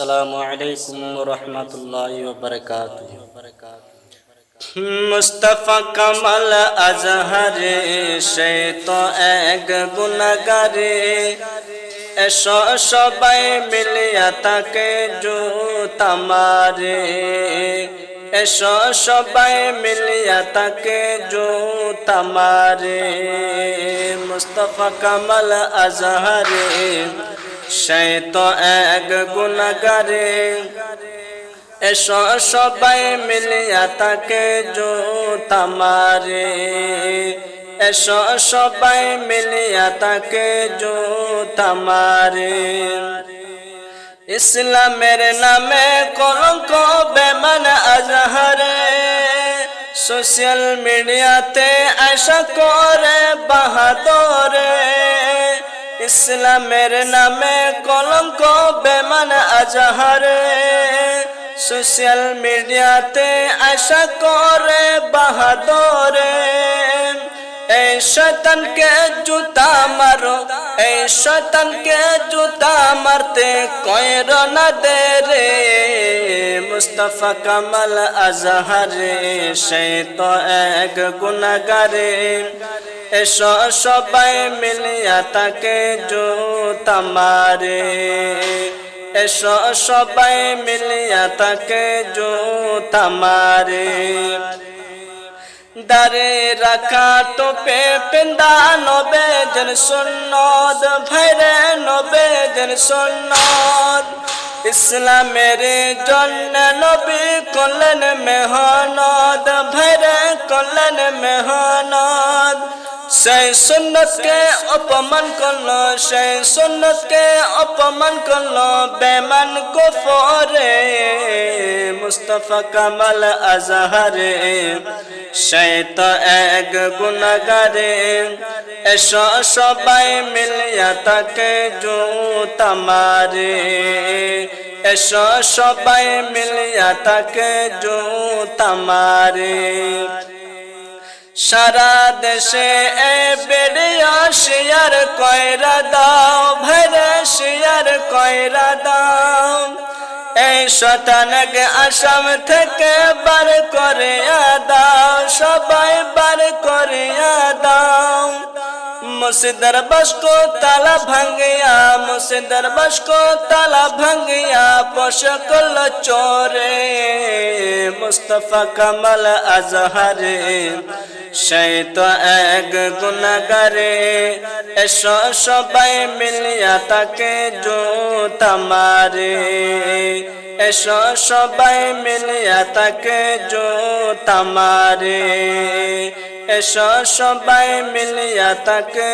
আসসালামু আলাইকুম রহমতুল্লাহ বরকাত মুস্তফা কামাল আজহারে, সে তো এক গুণাগারে। এসো সবাই মিলিয়া তাকে জুতা মারে। এসো সবাই মিলিয়া তাকে জুতা মারে। মুস্তফা কামাল আজহারে সে তো এক গুণাগারে। এসো সবাই মিলিয়া তাকে জুতা মারে। এসো সবাই মিলিয়া তাকে জুতা মারে। ইসলামের নামে কলঙ্ক বেমান আজহারে। সোশ্যাল মিডিয়াতে আশা করে বাহাদরে। ইসলামের নামে কলঙ্ক, বেমান, আজহারে। সোশ্যাল মিডিয়াতে আশা করে, বাহাদরে। এই শতানকে জুতা মারো, এই শতানকে জুতা মারতে কয়ের না দে রে। মুস্তফা কামাল আজহারে, সে তো এক গুণাগারে এসো সবাই মিলিয়া তাকে জুতা মারে। এসো সবাই মিলিয়া তাকে জুতা মারে। দারে রাখা টোপে পেন্দা নবে জন সুন্নত, ভাইরে নবে জন সুন্নত। ইসলামের জন্য নবী করলেন মেহনদ ভাইরে করলেন মেহনত। সেই সুন্নতকে অপমান করল, সেই সুন্নতকে অপমান করল বেমান গোফরে মুস্তফা কামাল আজহারে। সেই তো এক গুণাগারে এসো সবাই মিলিয়া তাকে জুতা মারে। এসো সবাই মিলিয়া তাকে জুতা মারে। সারা দেশে এ বেড়িয়া শেয়ার কয়রা দাও ভরে শেয়ার কয়রা দাও। এই শতানক আসাম থেকে বার করে দাও, সবাই বার করে দাও। মুসিদার বাসকো তালা ভাঙ্গিয়া মুসিদার বাসকো তালা ভাঙ্গিয়া পোষকল চোরে, মুস্তফা কামাল আজহারে। সেই তো এক গুণাগারে এসো সবাই মিলিয়া তাকে জুতা মারে। এসো সবাই মিলিয়া তাকে জুতা মারে। এসো সবাই মিলিয়া তাকে